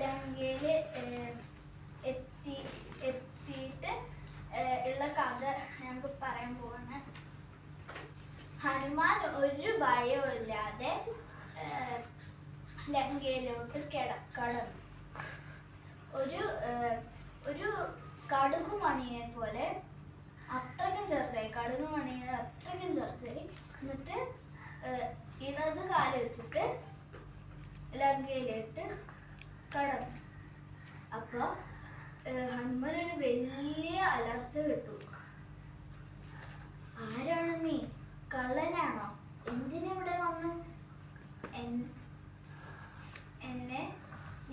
ലങ്കയിൽ എത്തി എത്തിയിട്ട് ഉള്ള കഥ ഞങ്ങൾക്ക് പറയാൻ പോവാണ്. ഹനുമാൻ ഒരു ഭയവും ഇല്ലാതെ ലങ്കയിലോട്ട് കിടക്കണം. ഒരു ഒരു കടുകുമണിയെ പോലെ അത്രയ്ക്കും ചെറുതായി കടുകുമണിയെ അത്രയ്ക്കും ചെറുതായി. എന്നിട്ട് ഇടത് കാൽ വെച്ചിട്ട് ലങ്കയിലേക്ക് കടന്നു അപ്പോൾ ഹനുമാൻ ഒരു വലിയ അലർച്ച കിട്ടു. ആരാണ് നീ? കള്ളനാണോ? എന്തിനിവിടെ വന്നു? എന്നെ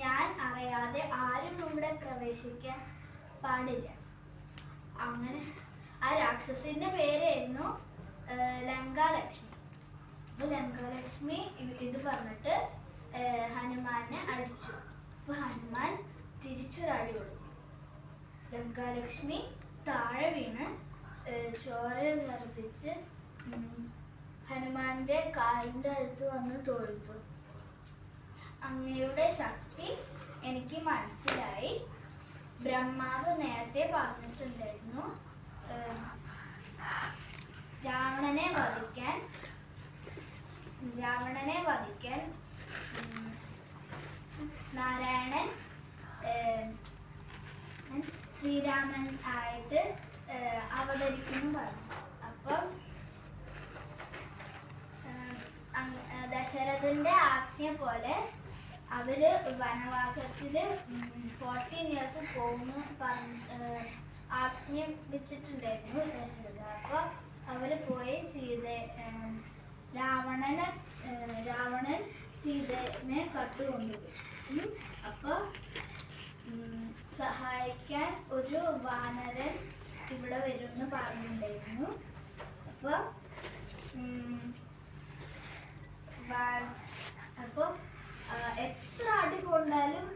ഞാൻ അറിയാതെ ആരും ഇവിടെ പ്രവേശിക്കാൻ പാടില്ല. അങ്ങനെ ആ രാക്ഷസിന്റെ പേരായിരുന്നു ലങ്കാലക്ഷ്മി. അപ്പൊ ലങ്കാലക്ഷ്മി ഇത് പറഞ്ഞിട്ട് ഹനുമാനെ അടിച്ചു. അപ്പൊ ഹനുമാൻ തിരിച്ചൊരടി കൊടുത്തു. ലങ്കാലക്ഷ്മി താഴെ വീണ് ചോര നിർപ്പിച്ച് ഹനുമാന്റെ കാലിന്റെ അടുത്ത് വന്ന് തൊഴുതു അങ്ങയുടെ ശക്തി എനിക്ക് മനസ്സിലായി. ബ്രഹ്മാവ് നേരത്തെ പറഞ്ഞിട്ടുണ്ടായിരുന്നു രാവണനെ വധിക്കാൻ രാവണനെ വധിക്കാൻ നാരായണൻ ശ്രീരാമൻ ആയിട്ട് അവതരിക്കുന്നു പറഞ്ഞു. അപ്പം ദശരഥന്റെ ആജ്ഞ പോലെ അവർ വനവാസത്തിൽ ഫോർട്ടീൻ ഇയേഴ്സ് പോകുന്നു ആജ്ഞ വെച്ചിട്ടുണ്ടായിരുന്നു ദശരഥ. അപ്പൊ അവർ പോയി സീത രാവണനെ രാവണൻ സീതനെ കട്ടുകൊണ്ടുപോയി ഉം. അപ്പൊ ഉം, സഹായിക്കാൻ ഒരു വാനരൻ ഇവിടെ വരുമെന്ന് പറഞ്ഞിട്ടുണ്ടായിരുന്നു. അപ്പൊ ഉം, വാ- അപ്പൊ എത്ര അടി കൊണ്ടാലും